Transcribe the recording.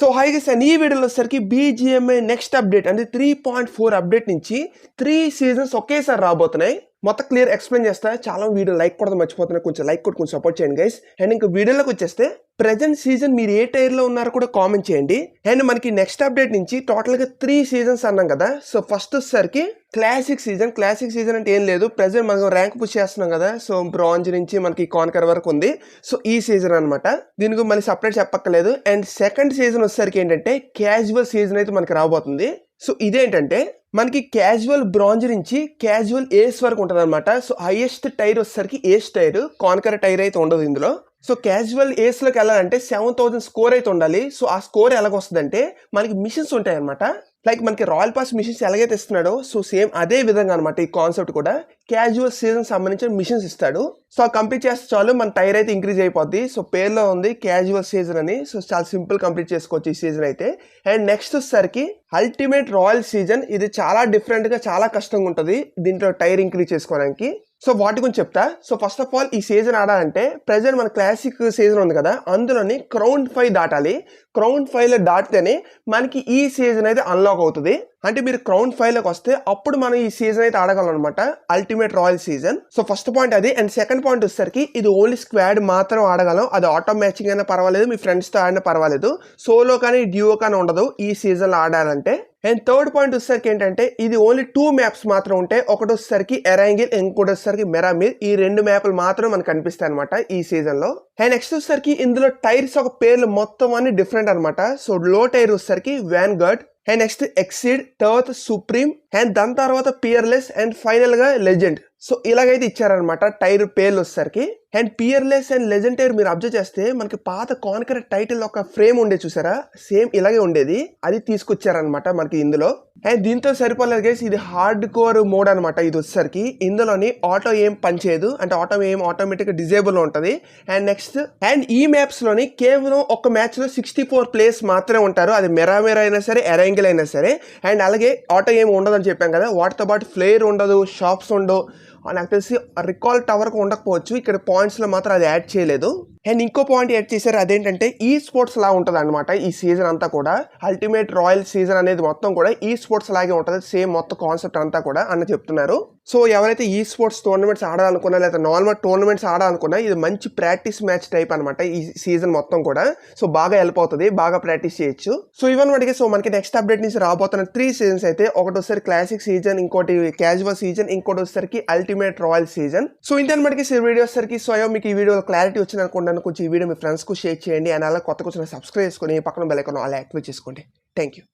So high sir ఈ వీడియోలో వచ్చేసరికి బీజిఎంఐ నెక్స్ట్ అప్డేట్ అంటే త్రీ పాయింట్ ఫోర్ అప్డేట్ నుంచి త్రీ సీజన్స్ ఒకేసారి రాబోతున్నాయి. మొత్తం క్లియర్ ఎక్స్ప్లెయిన్ చేస్తా. చాలా వీడియో లైక్ కూడా మర్చిపోతున్నా. కొంచెం లైక్ కూడా కొంచెం సపోర్ట్ చేయండి గైస్ అండ్ ఇంకా వీడియోలోకి వచ్చేస్తే ప్రజెంట్ సీజన్ మీరు ఏ టైర్లో ఉన్నారో కూడా కామెంట్ చేయండి. అండ్ మనకి నెక్స్ట్ అప్డేట్ నుంచి టోటల్గా త్రీ సీజన్స్ అన్నాం కదా. సో ఫస్ట్ వచ్చేసరికి క్లాసిక్ సీజన్ క్లాసిక్ సీజన్ అంటే ఏం లేదు. ప్రజెంట్ మనం ర్యాంక్ పుష్ చేస్తున్నాం కదా. సో బ్రాంజ్ నుంచి మనకి కాన్కర్ వరకు ఉంది. సో ఈ సీజన్ అనమాట దీనికి మళ్ళీ సపరేట్ చెప్పక్కర్లేదు. అండ్ సెకండ్ సీజన్ వచ్చేసరికి ఏంటంటే క్యాజువల్ సీజన్ అయితే మనకి రాబోతుంది. సో ఇదేంటంటే మనకి క్యాజువల్ బ్రాంజ్ నుంచి క్యాజువల్ ఏస్ వరకు ఉంటుంది అనమాట సో హైయెస్ట్ టైర్ వచ్చేసరికి ఏస్ టైర్ కాన్కర్ టైర్ అయితే ఉండదు ఇందులో. సో క్యాజువల్ ఏస్లోకి వెళ్ళాలంటే సెవెన్ థౌసండ్ స్కోర్ అయితే ఉండాలి. సో ఆ స్కోర్ ఎలాగొస్తుందంటే మనకి మిషన్స్ ఉంటాయి అనమాట లైక్ మనకి రాయల్ పాస్ మిషన్స్ ఎలాగైతే ఇస్తున్నాడో సో సేమ్ అదే విధంగా అనమాట ఈ కాన్సెప్ట్ కూడా. క్యాజువల్ సీజన్ సంబంధించిన మిషన్స్ ఇస్తాడు. సో కంప్లీట్ చేస్తే చాలు మన టైర్ అయితే ఇంక్రీజ్ అయిపోద్ది. సో పేర్లో ఉంది క్యాజువల్ సీజన్ అని. సో చాలా సింపుల్ కంప్లీట్ చేసుకోవచ్చు ఈ సీజన్ అయితే. అండ్ నెక్స్ట్ వచ్చేసరికి అల్టిమేట్ రాయల్ సీజన్ ఇది చాలా డిఫరెంట్గా చాలా కష్టంగా ఉంటుంది. దీంట్లో టైర్ ఇంక్రీజ్ చేసుకోవడానికి. సో వాటి గురించి చెప్తా. సో ఫస్ట్ ఆఫ్ ఆల్ ఈ సీజన్ ఆడాలంటే ప్రజెంట్ మన క్లాసిక్ సీజన్ ఉంది కదా అందులోని క్రౌన్ ఫైవ్ దాటాలి. క్రౌన్ ఫైవ్లో దాటితేనే మనకి ఈ సీజన్ అయితే అన్లాక్ అవుతుంది. అంటే మీరు క్రౌన్ ఫైవ్లోకి వస్తే అప్పుడు మనం ఈ సీజన్ అయితే ఆడగలం అనమాట ultimate royal season so first point అది. అండ్ సెకండ్ పాయింట్ వచ్చేసరికి ఇది ఓన్లీ స్క్వాడ్ మాత్రం ఆడగలం. అది ఆటో మ్యాచింగ్ అయినా పర్వాలేదు మీ ఫ్రెండ్స్తో ఆడినా పర్వాలేదు. సోలో కానీ డ్యూఓ కానీ ఉండదు ఈ సీజన్లో ఆడాలంటే. అండ్ థర్డ్ పాయింట్ వచ్చేసరికి ఏంటంటే ఇది ఓన్లీ టూ మ్యాప్స్ మాత్రం ఉంటాయి ఒకటి వచ్చేసరికి ఎరాంగిల్ ఇంకోటి వచ్చేసరికి మెరామీర్ ఈ రెండు మ్యాప్లు మాత్రం మనకు కనిపిస్తాయి అనమాట ఈ సీజన్లో. అండ్ నెక్స్ట్ వచ్చేసరికి ఇందులో టైర్స్ ఒక పేర్లు మొత్తం అన్ని డిఫరెంట్ అనమాట సో లో టైర్ వచ్చేసరికి vanguard and next exceed తర్వాత సుప్రీం అండ్ దాని తర్వాత పియర్లెస్ అండ్ ఫైనల్గా లెజెండ్ సో ఇలాగైతే ఇచ్చారనమాట టైర్ పేర్లు వచ్చేసరికి. And peerless and legend tier మీరు అబ్జర్వ్ చేస్తే మనకి పాత కాన్కర్ టైటిల్ ఒక ఫ్రేమ్ ఉండే చూసారా? సేమ్ ఇలాగే ఉండేది. అది తీసుకొచ్చారనమాట మనకి ఇందులో. అండ్ దీంతో సరిపోలేదు గైస్ ఇది హార్డ్ కోర్ మోడ్ అనమాట ఇది వచ్చేసరికి ఇందులోని ఆటో ఏం పనిచేయదు అంటే ఆటో ఏం ఆటోమేటిక్ డిజేబుల్ ఉంటుంది. అండ్ నెక్స్ట్ అండ్ ఈ మ్యాప్స్లోని కేవలం ఒక మ్యాచ్లో సిక్స్టీ ఫోర్ ప్లేస్ మాత్రమే ఉంటారు. అది మెరామెరా అయినా సరే ఎరాంగిల్ అయినా సరే. అండ్ అలాగే ఆటో ఏం ఉండదని చెప్పాం కదా. వాటితో పాటు ఫ్లేర్ ఉండదు షాప్స్ ఉండవు. నాకు తెలిసి రికాల్ టవర్కి ఉండకపోవచ్చు. ఇక్కడ పాయింట్స్లో మాత్రం అది యాడ్ చేయలేదు. అండ్ ఇంకో పాయింట్ యాడ్ చేశారు అదేంటంటే ఈ స్పోర్ట్స్ లా ఉంటుంది అనమాట ఈ సీజన్ అంతా కూడా. అల్టిమేట్ రాయల్ సీజన్ అనేది మొత్తం కూడా ఈ స్పోర్ట్స్ లాగే ఉంటుంది. సేమ్ మొత్తం కాన్సెప్ట్ అంతా కూడా అని చెప్తున్నారు. సో ఎవరైతే ఈ స్పోర్ట్స్ టోర్నమెంట్స్ ఆడాలనుకున్నా లేదా నార్మల్ టోర్నమెంట్స్ ఆడాలనుకున్నా ఇది మంచి ప్రాక్టీస్ మ్యాచ్ టైప్ అనమాట ఈ సీజన్ మొత్తం కూడా. సో బాగా హెల్ప్ అవుతుంది బాగా ప్రాక్టీస్ చేయొచ్చు. సో ఇవన్న మనకి సో మనకి నెక్స్ట్ అప్డేట్ నుంచి రాబోతున్న త్రీ సీజన్స్ అయితే ఒకటి వచ్చేసరి క్లాసిక్ సీజన్ ఇంకోటి క్యాజువల్ సీజన్ ఇంకోటి వచ్చేసరికి అల్టిమేట్ రాయల్ సీజన్ సో ఇంత మనకి వీడియో వచ్చేసరికి. సో అయ్యో మీకు ఈ వీడియో క్లారిటీ వచ్చింది అనుకుంటాను కొంచెం ఈ వీడియో మీ ఫ్రెండ్స్కు షేర్ చేయండి. అండ్ అలా కొత్త కొంచెం సబ్స్క్రైబ్ చేసుకొని పక్కన బెల్ ఐకాన్ అలా యాక్టివేట్ చేసుకోండి. Thank you